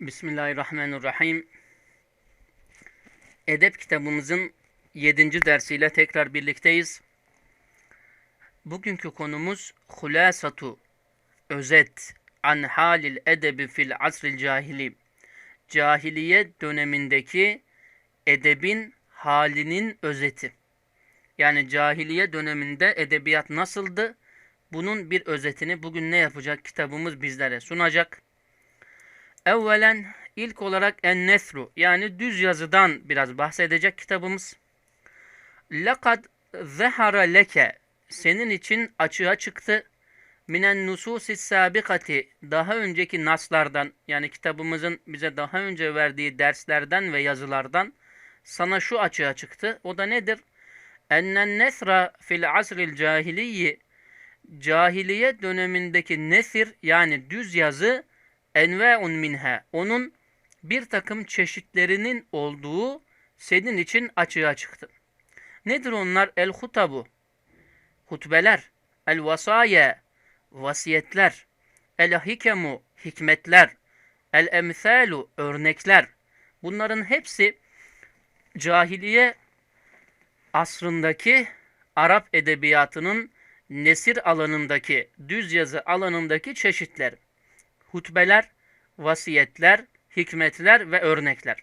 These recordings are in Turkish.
Bismillahirrahmanirrahim. Edep kitabımızın 7. dersiyle tekrar birlikteyiz. Bugünkü konumuz hulasatu, özet, an halil edebi fil asril cahili. Cahiliye dönemindeki edebin halinin özeti. Yani cahiliye döneminde edebiyat nasıldı? Bunun bir özetini bugün ne yapacak kitabımız bizlere sunacak. Evvelen ilk olarak en-nesru yani düz yazıdan biraz bahsedecek kitabımız. Lekad zehara leke senin için açığa çıktı. Minen nususi sabikati daha önceki naslardan yani kitabımızın bize daha önce verdiği derslerden ve yazılardan sana şu açığa çıktı. O da nedir? Ennen nesra fil asril cahiliyi cahiliye dönemindeki nesir yani düz yazı enve'un minha. Onun bir takım çeşitlerinin olduğu senin için açığa çıktı. Nedir onlar? El hutabu, hutbeler, el vasaye, vasiyetler, el hikemu, hikmetler, el emsalu, örnekler. Bunların hepsi cahiliye asrındaki Arap edebiyatının nesir alanındaki, düz yazı alanındaki çeşitler hutbeler, vasiyetler, hikmetler ve örnekler.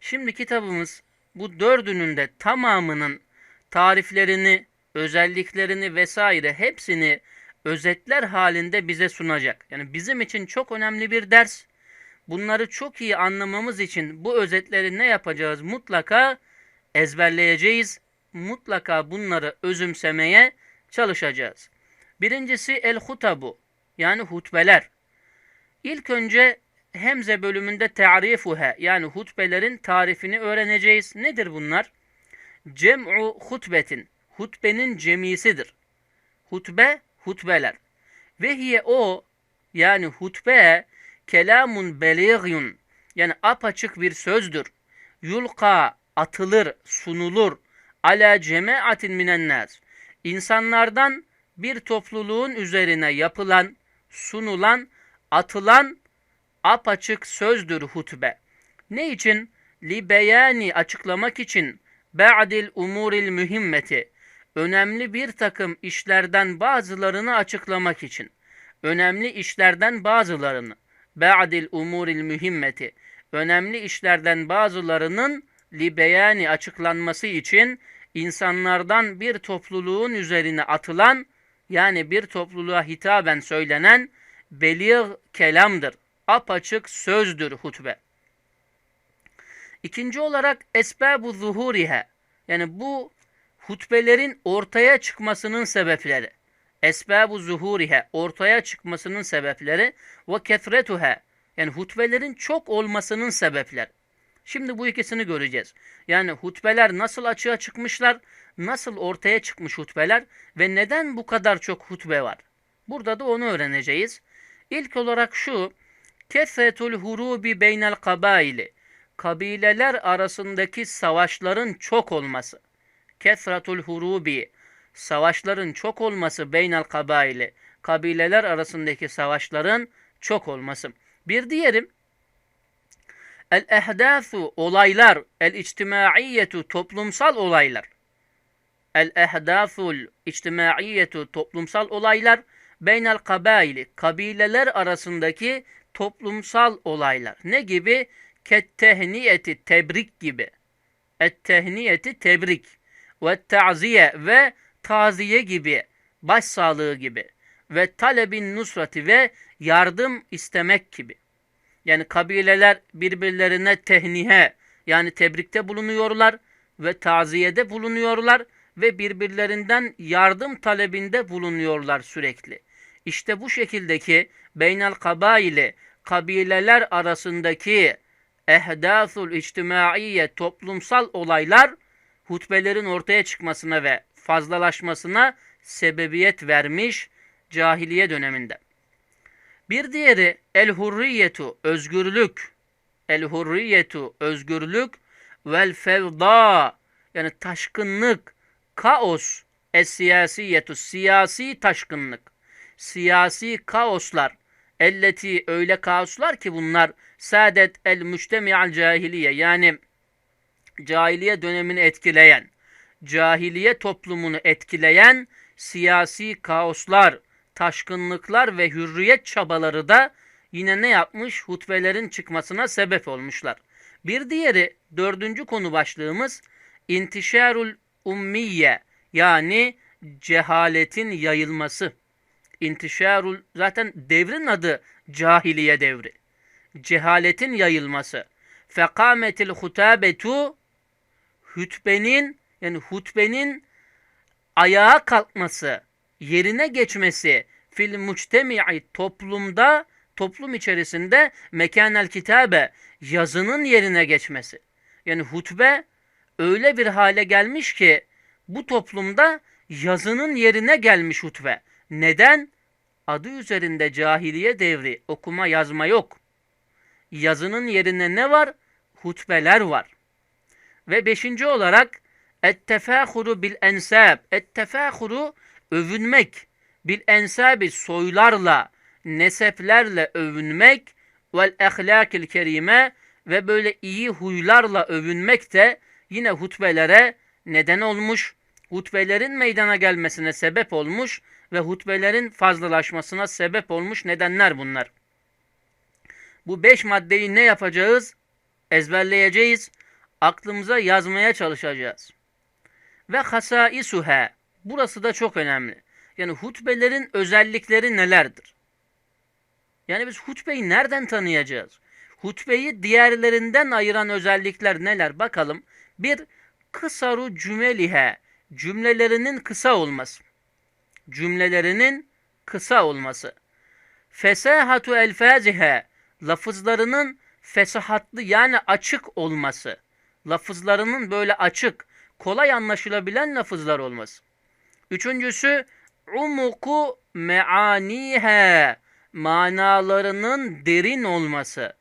Şimdi kitabımız bu dördünün de tamamının tariflerini, özelliklerini vesaire hepsini özetler halinde bize sunacak. Yani bizim için çok önemli bir ders. Bunları çok iyi anlamamız için bu özetleri ne yapacağız? Mutlaka ezberleyeceğiz. Mutlaka bunları özümsemeye çalışacağız. Birincisi el-hutabu yani hutbeler. İlk önce hemze bölümünde ta'rifuha yani hutbelerin tarifini öğreneceğiz. Nedir bunlar? Cem'u hutbetin. Hutbenin cemisidir. Hutbe, hutbeler. Ve hiye o yani hutbe kelamun beligyun yani apaçık bir sözdür. Yulka atılır, sunulur ala cemaatin minen nas. İnsanlardan bir topluluğun üzerine yapılan sunulan, atılan apaçık sözdür hutbe. Ne için? Li beyani açıklamak için ba'dil umuril mühimmeti. Önemli bir takım işlerden bazılarını açıklamak için. Önemli işlerden bazılarını. Ba'dil umuril mühimmeti. Önemli işlerden bazılarının li beyani açıklanması için insanlardan bir topluluğun üzerine atılan yani bir topluluğa hitaben söylenen belir kelamdır. Apaçık sözdür hutbe. İkinci olarak esbabu zuhurihe yani bu hutbelerin ortaya çıkmasının sebepleri. Esbabu zuhurihe ortaya çıkmasının sebepleri ve kefretuhe yani hutbelerin çok olmasının sebepleri. Şimdi bu ikisini göreceğiz. Yani hutbeler nasıl açığa çıkmışlar, nasıl ortaya çıkmış hutbeler ve neden bu kadar çok hutbe var? Burada da onu öğreneceğiz. İlk olarak şu, kesretul hurubi beynel kabaili, kabileler arasındaki savaşların çok olması. Kesratul hurubi, savaşların çok olması beynel kabaili, kabileler arasındaki savaşların çok olması. Bir diğerim, El-ehdasu olaylar, el-içtimaiyetu toplumsal olaylar. El-ehdasul içtimaiyetu toplumsal olaylar, beynel kabaili kabileler arasındaki toplumsal olaylar. Ne gibi? Kettehniyeti tebrik gibi. Et-tehniyeti tebrik. Ve ta'ziye ve taziye gibi. Başsağlığı gibi. Ve talebin nusrati ve yardım istemek gibi. Yani kabileler birbirlerine tehnihe yani tebrikte bulunuyorlar ve taziyede bulunuyorlar ve birbirlerinden yardım talebinde bulunuyorlar sürekli. İşte bu şekildeki beynel kabaili kabileler arasındaki ehdasul içtimaiye toplumsal olaylar hutbelerin ortaya çıkmasına ve fazlalaşmasına sebebiyet vermiş cahiliye döneminde. Bir diğeri el hurriyetu özgürlük. El hurriyetu özgürlük. Vel fevda yani taşkınlık, kaos, es siyasiyetu siyasi taşkınlık, siyasi kaoslar. Elleti öyle kaoslar ki bunlar saadet el müştemi'al cahiliye yani cahiliye dönemini etkileyen, cahiliye toplumunu etkileyen siyasi kaoslar, taşkınlıklar ve hürriyet çabaları da yine ne yapmış? Hutbelerin çıkmasına sebep olmuşlar. Bir diğeri dördüncü konu başlığımız intişarul ummiye yani cehaletin yayılması. İntişarul zaten devrin adı cahiliye devri. Cehaletin yayılması. Fekametil hutabetu hutbenin yani hutbenin ayağa kalkması, yerine geçmesi fil muçtemi'i toplumda toplum içerisinde mekanel kitabe yazının yerine geçmesi. Yani hutbe öyle bir hale gelmiş ki bu toplumda yazının yerine gelmiş hutbe. Neden? Adı üzerinde cahiliye devri okuma yazma yok. Yazının yerine ne var? Hutbeler var. Ve beşinci olarak ettefâhuru bil ensab. Ettefâhuru övünmek. Bil ensabi soylarla, neseplerle övünmek vel ahlakil kerime ve böyle iyi huylarla övünmek de yine hutbelere neden olmuş, hutbelerin meydana gelmesine sebep olmuş ve hutbelerin fazlalaşmasına sebep olmuş nedenler bunlar. Bu beş maddeyi ne yapacağız? Ezberleyeceğiz. Aklımıza yazmaya çalışacağız. Ve hasaisuha. Burası da çok önemli. Yani hutbelerin özellikleri nelerdir? Yani biz hutbeyi nereden tanıyacağız? Hutbeyi diğerlerinden ayıran özellikler neler? Bakalım. Bir, kısaru cümelihe. Cümlelerinin kısa olması. Cümlelerinin kısa olması. Fesahatu elfazihe. Lafızlarının fesahatlı yani açık olması. Lafızlarının böyle açık, kolay anlaşılabilen lafızlar olması. Üçüncüsü, umuku meanihe manalarının derin olması.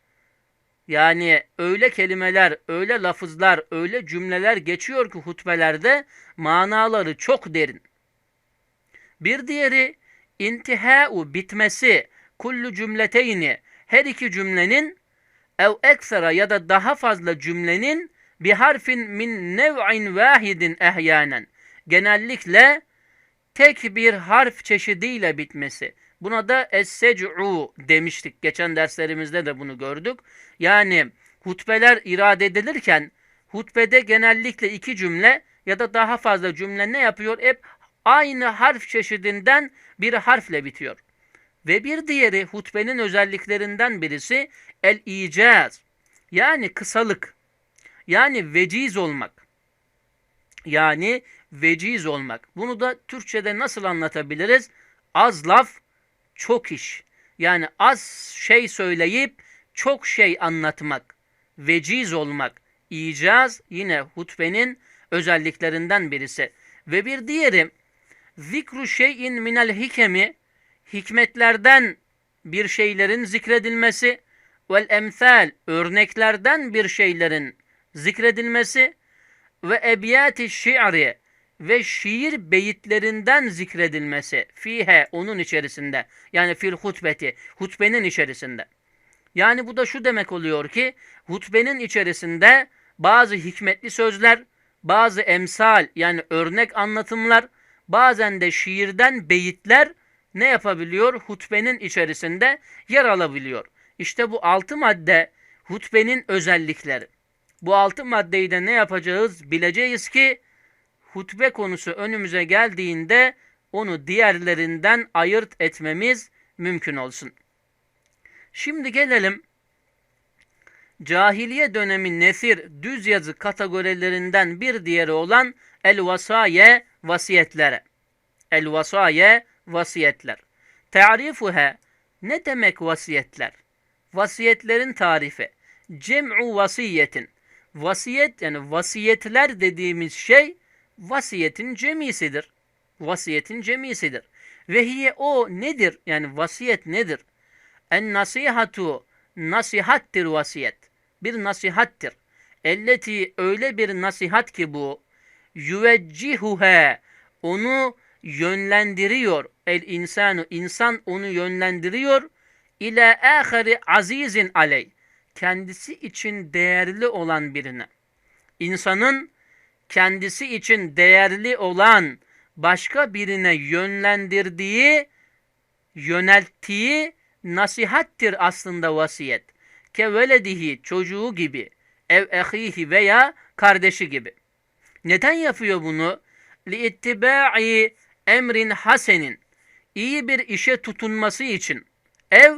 Yani öyle kelimeler, öyle lafızlar, öyle cümleler geçiyor ki hutbelerde manaları çok derin. Bir diğeri intihau bitmesi kullu cümleteyni her iki cümlenin ev eksera ya da daha fazla cümlenin bir harfin min nev'in vahidin ehyanen genellikle tek bir harf çeşidiyle bitmesi. Buna da es-sec'u demiştik. Geçen derslerimizde de bunu gördük. Yani hutbeler irade edilirken hutbede genellikle iki cümle ya da daha fazla cümle ne yapıyor? Hep aynı harf çeşidinden bir harfle bitiyor. Ve bir diğeri hutbenin özelliklerinden birisi el-icaz. Yani kısalık. Yani veciz olmak. Yani veciz olmak. Bunu da Türkçe'de nasıl anlatabiliriz? Az laf, çok iş. Yani az şey söyleyip çok şey anlatmak. Veciz olmak. İcaz yine hutbenin özelliklerinden birisi. Ve bir diğeri zikru şeyin minel hikemi hikmetlerden bir şeylerin zikredilmesi vel emsal örneklerden bir şeylerin zikredilmesi ve ebiyati şi'ri ve şiir beyitlerinden zikredilmesi fihe onun içerisinde yani fil hutbeti hutbenin içerisinde. Yani bu da şu demek oluyor ki hutbenin içerisinde bazı hikmetli sözler, bazı emsal yani örnek anlatımlar, bazen de şiirden beyitler ne yapabiliyor? Hutbenin içerisinde yer alabiliyor. İşte bu altı madde hutbenin özellikleri. Bu altı maddeyi de ne yapacağız? Bileceğiz ki hutbe konusu önümüze geldiğinde onu diğerlerinden ayırt etmemiz mümkün olsun. Şimdi gelelim cahiliye dönemi nesir düz yazı kategorilerinden bir diğeri olan el vasaye vasiyetlere. El vasaye vasiyetler. Tarifuha ne demek vasiyetler? Vasiyetlerin tarifi. Cem'u vasiyetin. Vasiyet yani vasiyetler dediğimiz şey vasiyetin cemisidir. Vasiyetin cemisidir. Ve hiye o nedir? Yani vasiyet nedir? En nasihatu nasihattir vasiyet. Bir nasihattir. Elleti öyle bir nasihat ki bu yüveccihuhe onu yönlendiriyor. El insanu insan onu yönlendiriyor ila ahari azizin aley. Kendisi için değerli olan birine. İnsanın kendisi için değerli olan başka birine yönlendirdiği, yönelttiği nasihattir aslında vasiyet. Ke veledihi çocuğu gibi, ev ehihi veya kardeşi gibi. Neden yapıyor bunu? Li ittiba'i emrin hasenin. İyi bir işe tutunması için. Ev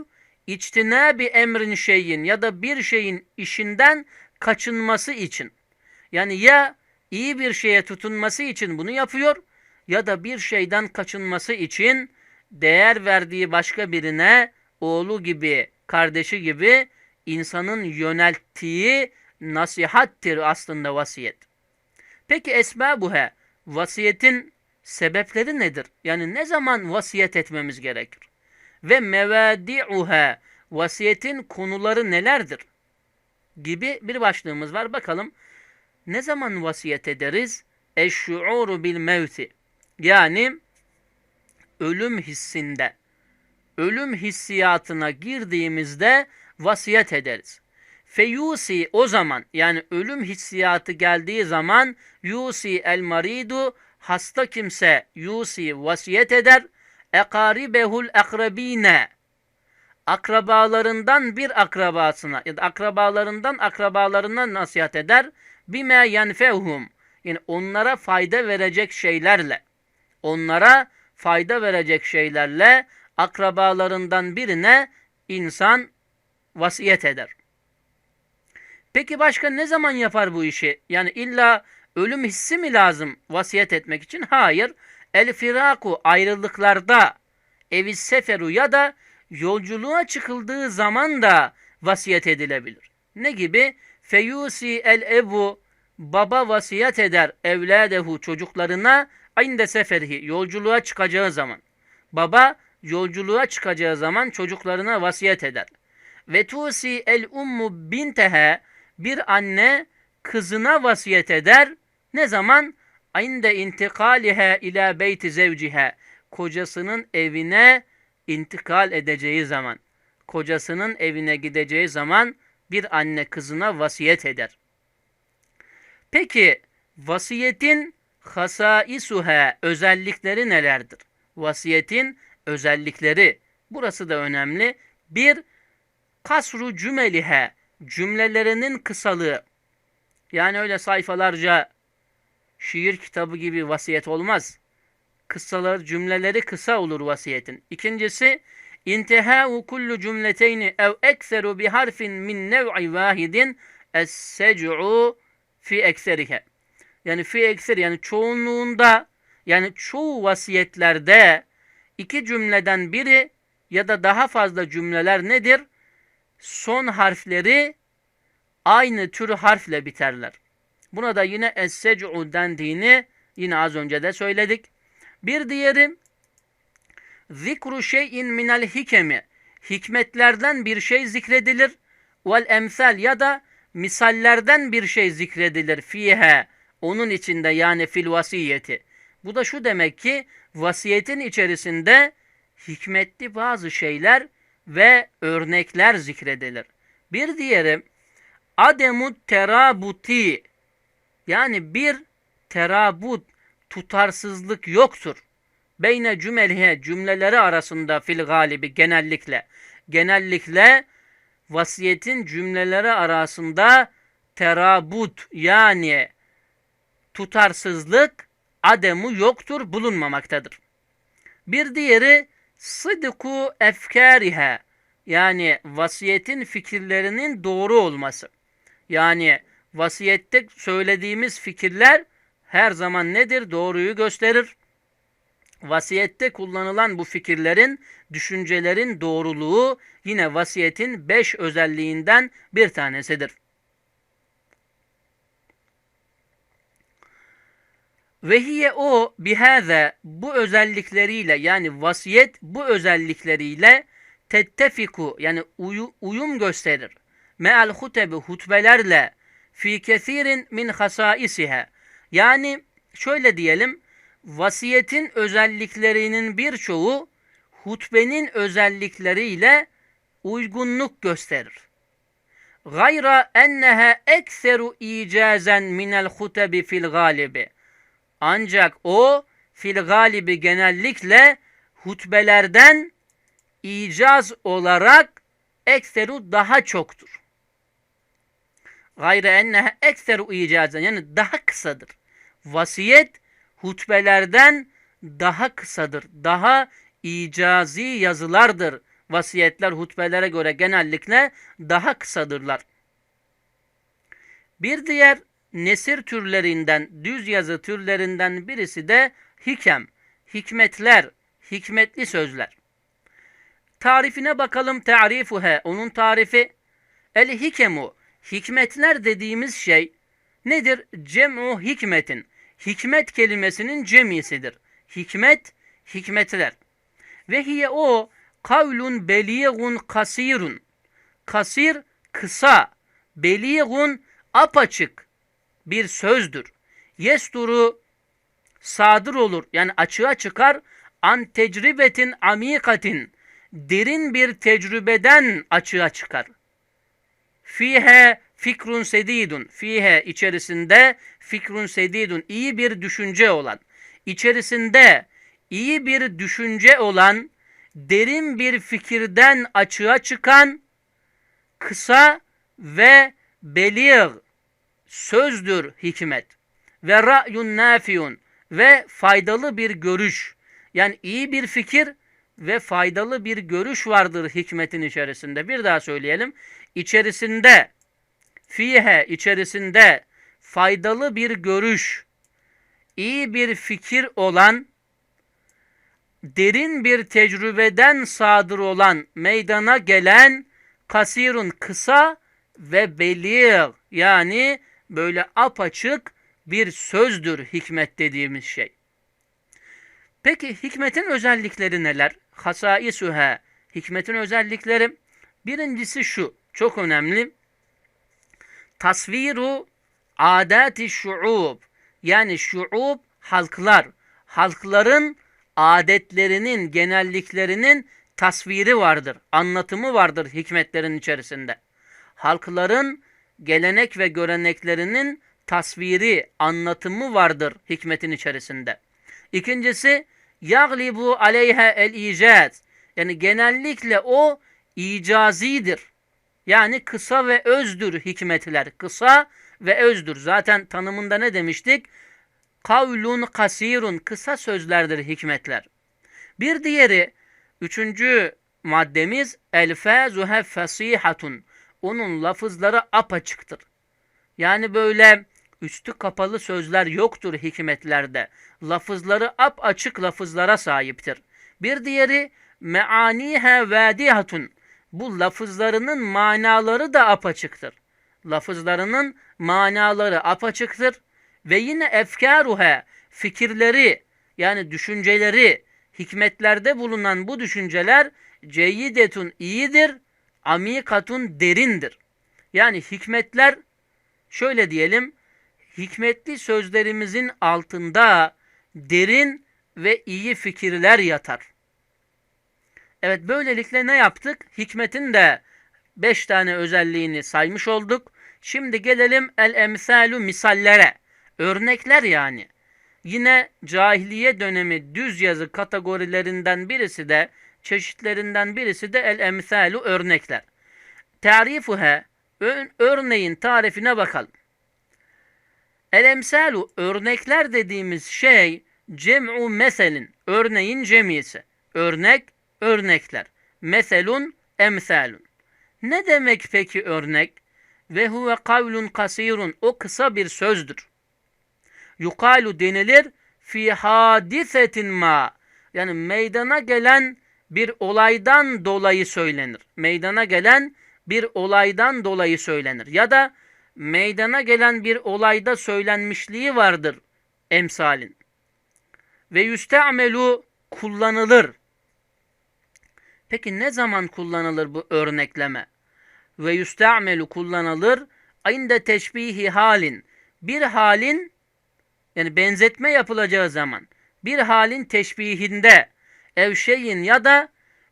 içtina bir emrin şeyin ya da bir şeyin işinden kaçınması için. Yani ya iyi bir şeye tutunması için bunu yapıyor ya da bir şeyden kaçınması için değer verdiği başka birine oğlu gibi, kardeşi gibi insanın yönelttiği nasihattir aslında vasiyet. Peki esbabuhe, vasiyetin sebepleri nedir? Yani ne zaman vasiyet etmemiz gerekir? Ve mevadi'uha, vasiyetin konuları nelerdir? Gibi bir başlığımız var. Bakalım ne zaman vasiyet ederiz? Eşşuuru bil mevti. Yani ölüm hissinde, ölüm hissiyatına girdiğimizde vasiyet ederiz. Feyusi o zaman yani ölüm hissiyatı geldiği zaman yusi el maridu hasta kimse yusi vasiyet eder. Ekaribehul akrabine akrabalarından bir akrabasına ya da akrabalarından akrabalarına nasihat eder. Bime yenfehum yani onlara fayda verecek şeylerle onlara fayda verecek şeylerle akrabalarından birine insan vasiyet eder. Peki başka ne zaman yapar bu işi? Yani illa ölüm hissi mi lazım vasiyet etmek için? Hayır. El firaku ayrılıklarda evi seferu ya da yolculuğa çıkıldığı zaman da vasiyet edilebilir. Ne gibi? Feyusi el evu baba vasiyet eder evladehu çocuklarına inde seferihi yolculuğa çıkacağı zaman. Baba yolculuğa çıkacağı zaman çocuklarına vasiyet eder. Ve tusi el ummu bintehe bir anne kızına vasiyet eder. Ne zaman? Inde intikalihe ila beyti zevcihe. Kocasının evine intikal edeceği zaman. Kocasının evine gideceği zaman bir anne kızına vasiyet eder. Peki vasiyetin hasaisuha özellikleri nelerdir? Vasiyetin özellikleri. Burası da önemli. Bir, kasru cümelihe cümlelerinin kısalığı. Yani öyle sayfalarca şiir kitabı gibi vasiyet olmaz. Kıssalar, cümleleri kısa olur vasiyetin. İkincisi, intihau kullu cümleteyni ev ekseru bi harfin min nev'i vahidin es-sec'u fi ekserihe. Yani fi ekser yani çoğunluğunda yani çoğu vasiyetlerde iki cümleden biri ya da daha fazla cümleler nedir? Son harfleri aynı tür harfle biterler. Buna da yine es-sec'u dendiğini yine az önce de söyledik. Bir diğeri zikru şeyin minel hikemi hikmetlerden bir şey zikredilir. Vel emsal ya da misallerden bir şey zikredilir fihe onun içinde yani fil vasiyeti. Bu da şu demek ki vasiyetin içerisinde hikmetli bazı şeyler ve örnekler zikredilir. Bir diğeri ademut terabuti yani bir terabut tutarsızlık yoktur. Beyne cümelihe cümleleri arasında fil galibi genellikle. Genellikle vasiyetin cümleleri arasında terabut yani tutarsızlık ademu yoktur, bulunmamaktadır. Bir diğeri sıdku efkarihe yani vasiyetin fikirlerinin doğru olması. Yani vasiyette söylediğimiz fikirler her zaman nedir? Doğruyu gösterir. Vasiyette kullanılan bu fikirlerin, düşüncelerin doğruluğu yine vasiyetin beş özelliğinden bir tanesidir. Ve hiye o bihaze bu özellikleriyle yani vasiyet bu özellikleriyle tettefiku yani uyu, uyum gösterir. Meal hutebi hutbelerle fi kesirin min hasaisiha. Yani şöyle diyelim vasiyetin özelliklerinin birçoğu hutbenin özellikleriyle uygunluk gösterir. Gayra enneha ekseru icazen minel hutebi fil galibi. Ancak o fil galibi genellikle hutbelerden icaz olarak ekseru daha çoktur. Gayre enneha ekseru icazen yani daha kısadır. Vasiyet hutbelerden daha kısadır. Daha icazi yazılardır. Vasiyetler hutbelere göre genellikle daha kısadırlar. Bir diğer nesir türlerinden, düz yazı türlerinden birisi de hikem, hikmetler, hikmetli sözler. Tarifine bakalım ta'rifuhe, onun tarifi. El hikemu, hikmetler dediğimiz şey nedir? Cem'u hikmetin. Hikmet kelimesinin cemisidir. Hikmet, hikmetler. Ve hiye o kavlun beliğun kasirun. Kasir, kısa. Beliğun, apaçık bir sözdür. Yesturu sadır olur. Yani açığa çıkar. An tecribetin amikatin. Derin bir tecrübeden açığa çıkar. Fihe fikrun sedidun. Fihe içerisinde fikrun sedidun. iyi bir düşünce olan. İçerisinde iyi bir düşünce olan, derin bir fikirden açığa çıkan, kısa ve belir sözdür hikmet. Ve ra'yun nafiyun ve faydalı bir görüş. Yani iyi bir fikir ve faydalı bir görüş vardır hikmetin içerisinde. Bir daha söyleyelim. İçerisinde fihe içerisinde faydalı bir görüş, iyi bir fikir olan, derin bir tecrübeden sadır olan, meydana gelen, kasirun kısa ve belir yani böyle apaçık bir sözdür hikmet dediğimiz şey. Peki hikmetin özellikleri neler? Hasaisuha. Hikmetin özellikleri birincisi şu. Çok önemli. Tasviru adati şuub. Yani şuub halklar. Halkların adetlerinin, genelliklerinin tasviri vardır. Anlatımı vardır hikmetlerin içerisinde. Halkların gelenek ve göreneklerinin tasviri, anlatımı vardır hikmetin içerisinde. İkincisi, yaglibu aleyha el icaz. Yani genellikle o icazidir. Yani kısa ve özdür hikmetler. Kısa ve özdür. Zaten tanımında ne demiştik? Kavlun kasirun. Kısa sözlerdir hikmetler. Bir diğeri, üçüncü maddemiz elfâzuhe fasihatun. Onun lafızları apaçıktır. Yani böyle üstü kapalı sözler yoktur hikmetlerde. Lafızları ap açık lafızlara sahiptir. Bir diğeri meanihe vadihatun. Bu lafızlarının manaları da apaçıktır. Lafızlarının manaları apaçıktır ve yine efkaruhe fikirleri yani düşünceleri hikmetlerde bulunan bu düşünceler ceyyidetun iyidir, amikatun derindir. Yani hikmetler şöyle diyelim hikmetli sözlerimizin altında derin ve iyi fikirler yatar. Evet böylelikle ne yaptık? Hikmetin de beş tane özelliğini saymış olduk. Şimdi gelelim el emsalu misallere. Örnekler yani. Yine cahiliye dönemi düz yazı kategorilerinden birisi de çeşitlerinden birisi de el emsalu örnekler. Tarifuhe örneğin tarifine bakalım. El emsalu örnekler dediğimiz şey cem'u meselin örneğin cemisi. Örnek örnekler. Meselun emsalun. Ne demek peki örnek? Ve huve kavlun kasirun. O kısa bir sözdür. Yukalu denilir fi hadisetin ma. Yani meydana gelen bir olaydan dolayı söylenir. Meydana gelen bir olaydan dolayı söylenir. Ya da meydana gelen bir olayda söylenmişliği vardır emsalin. Ve yüste'melu kullanılır. Peki ne zaman kullanılır bu örnekleme? Ve yüste'melu kullanılır inde teşbihi halin. Bir halin yani benzetme yapılacağı zaman bir halin teşbihinde ev şeyin ya da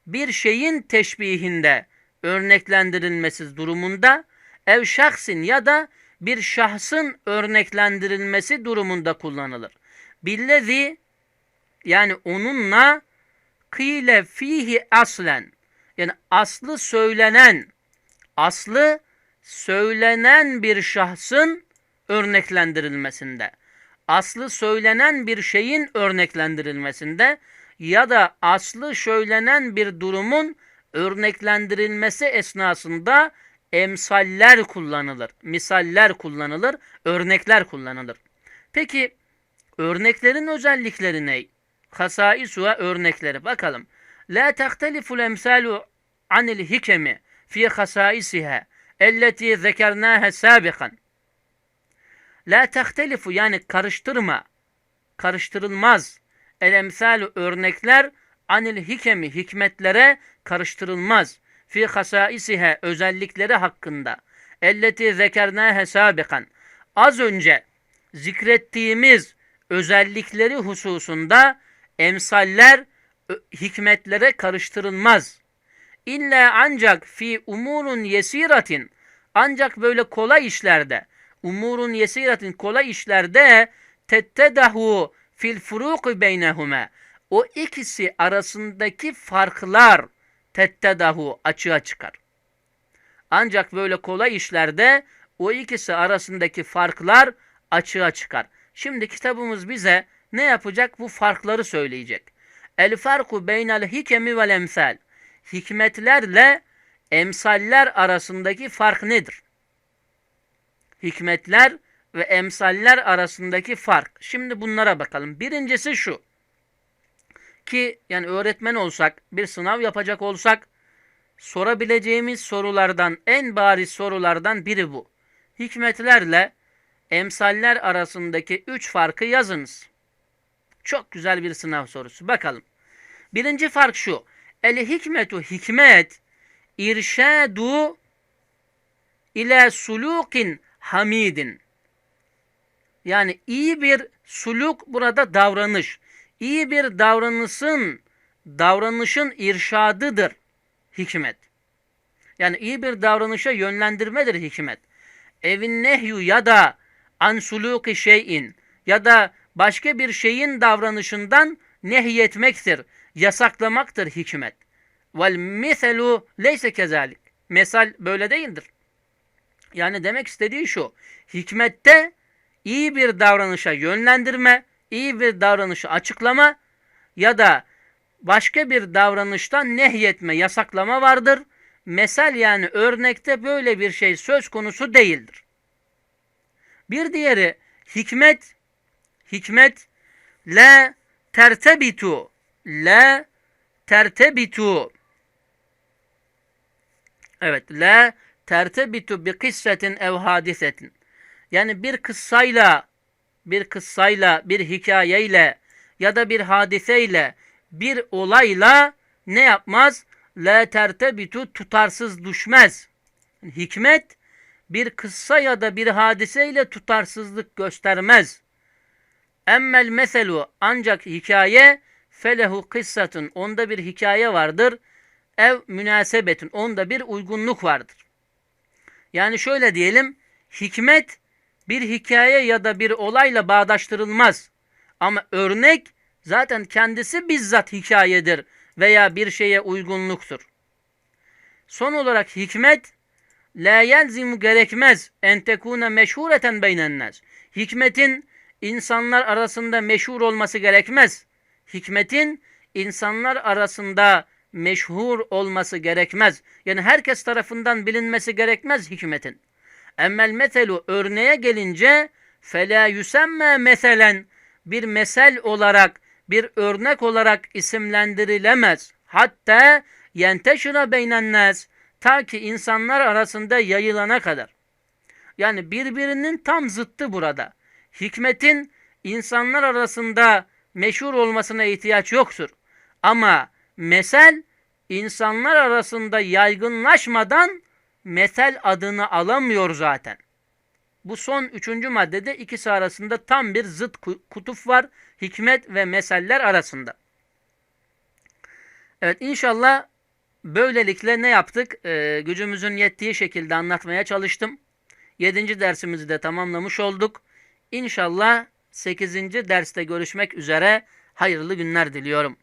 bir şeyin teşbihinde örneklendirilmesi durumunda ev şahsin ya da bir şahsın örneklendirilmesi durumunda kullanılır. Billezi yani onunla kıyle fihi aslen yani aslı söylenen aslı söylenen bir şahsın örneklendirilmesinde aslı söylenen bir şeyin örneklendirilmesinde ya da aslı söylenen bir durumun örneklendirilmesi esnasında emsaller kullanılır, misaller kullanılır, örnekler kullanılır. Peki örneklerin özellikleri ne? Hasaisuha örnekleri bakalım. La tehteliful emsalu anil hikemi fi hasaisiha elleti zekernaha sabiqan. La tehtelifu yani karıştırma, karıştırılmaz. El emsalu örnekler anil hikemi hikmetlere karıştırılmaz. Fi hasaisihe özellikleri hakkında. Elleti zekernâhe sabikan. Az önce zikrettiğimiz özellikleri hususunda emsaller hikmetlere karıştırılmaz. İlla ancak fi umurun yesiratin ancak böyle kolay işlerde umurun yesiratin kolay işlerde tettedahu fil furuqi beynehuma o ikisi arasındaki farklar tettedahu açığa çıkar. Ancak böyle kolay işlerde o ikisi arasındaki farklar açığa çıkar. Şimdi kitabımız bize ne yapacak? Bu farkları söyleyecek. El farku beynel hikemi vel emsal. Hikmetlerle emsaller arasındaki fark nedir? Hikmetler ve emsaller arasındaki fark. Şimdi bunlara bakalım. Birincisi şu. Ki yani öğretmen olsak, bir sınav yapacak olsak sorabileceğimiz sorulardan en bariz sorulardan biri bu. Hikmetlerle emsaller arasındaki üç farkı yazınız. Çok güzel bir sınav sorusu. Bakalım. Birinci fark şu. El hikmetu hikmet irşadu ile sulukin hamidin. Yani iyi bir suluk burada davranış. İyi bir davranışın davranışın irşadıdır hikmet. Yani iyi bir davranışa yönlendirmedir hikmet. Evin nehyu ya da an suluki şeyin ya da başka bir şeyin davranışından nehyetmektir, yasaklamaktır hikmet. Vel miselu leyse kezalik. Mesal böyle değildir. Yani demek istediği şu. Hikmette iyi bir davranışa yönlendirme, iyi bir davranışı açıklama ya da başka bir davranıştan nehyetme, yasaklama vardır. Mesel yani örnekte böyle bir şey söz konusu değildir. Bir diğeri hikmet, hikmet la tertebitu, la tertebitu. Evet, la tertebitu bi kıssetin ev hadisetin. Yani bir kıssayla, bir kıssayla, bir hikayeyle ya da bir hadiseyle, bir olayla ne yapmaz? La tertebitu tutarsız düşmez. Hikmet bir kıssa ya da bir hadiseyle tutarsızlık göstermez. Emmel meselu ancak hikaye felehu kıssatın onda bir hikaye vardır. Ev münasebetin onda bir uygunluk vardır. Yani şöyle diyelim hikmet bir hikaye ya da bir olayla bağdaştırılmaz. Ama örnek zaten kendisi bizzat hikayedir veya bir şeye uygunluktur. Son olarak hikmet la yelzimu gerekmez en tekune meşhureten beynennas. Hikmetin insanlar arasında meşhur olması gerekmez. Hikmetin insanlar arasında meşhur olması gerekmez. Yani herkes tarafından bilinmesi gerekmez hikmetin. Emmel metelu örneğe gelince fela yüsemme meselen bir mesel olarak bir örnek olarak isimlendirilemez. Hatta yenteşira beynennes ta ki insanlar arasında yayılana kadar. Yani birbirinin tam zıttı burada. Hikmetin insanlar arasında meşhur olmasına ihtiyaç yoktur. Ama mesel insanlar arasında yaygınlaşmadan mesel adını alamıyor zaten. Bu son üçüncü maddede ikisi arasında tam bir zıt kutup var. Hikmet ve meseller arasında. Evet inşallah Böylelikle ne yaptık? Ee, gücümüzün yettiği şekilde anlatmaya çalıştım. 7. dersimizi de tamamlamış olduk. İnşallah 8. derste görüşmek üzere. Hayırlı günler diliyorum.